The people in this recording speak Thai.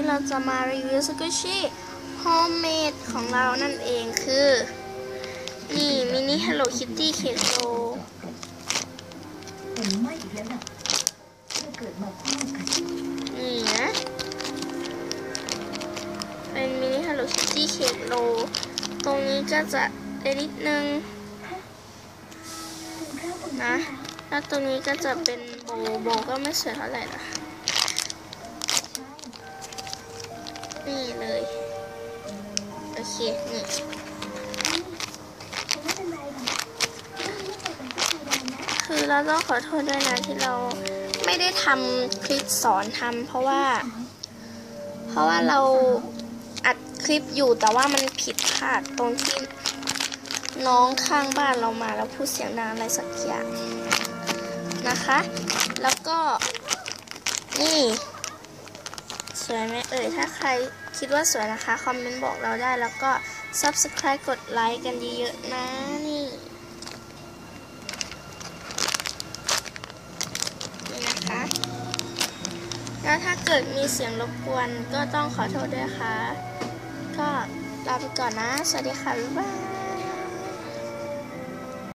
นี้เราจะมารีวิวสกุชี่โฮมเมดของเรานั่นเองคือ นี่มินิ Hello Kitty เคโลไม่แล้วล่ะนี่นะ เป็นมินิ Hello Kitty เคโลตรงนี้ก็จะเล็กนิดนึงนะ แล้วตรงนี้ก็จะเป็นโบโบก็ไม่สวยเท่าไหร่นะ นี่เลย โอเค นี่คือเราต้องขอโทษด้วยนะที่เราไม่ได้ทำคลิปสอนทำเพราะว่า เพราะว่าเราอัดคลิปอยู่แต่ว่ามันผิดพลาดตรงที่น้องข้างบ้านเรามาแล้วพูดเสียงดังอะไรสักอย่างนะคะ แล้วก็นี่ วยไหมเอ่ย ถ้าใครคิดว่าสวยนะคะ คอมเมนต์บอกเราได้ แล้วก็ subscribe กดไลค์กันเยอะๆนะนี่นี่นะคะ แล้วถ้าเกิดมีเสียงรบกวนก็ต้องขอโทษด้วยค่ะ ก็ลาไปก่อนนะ สวัสดีค่ะ บ๊ายบาย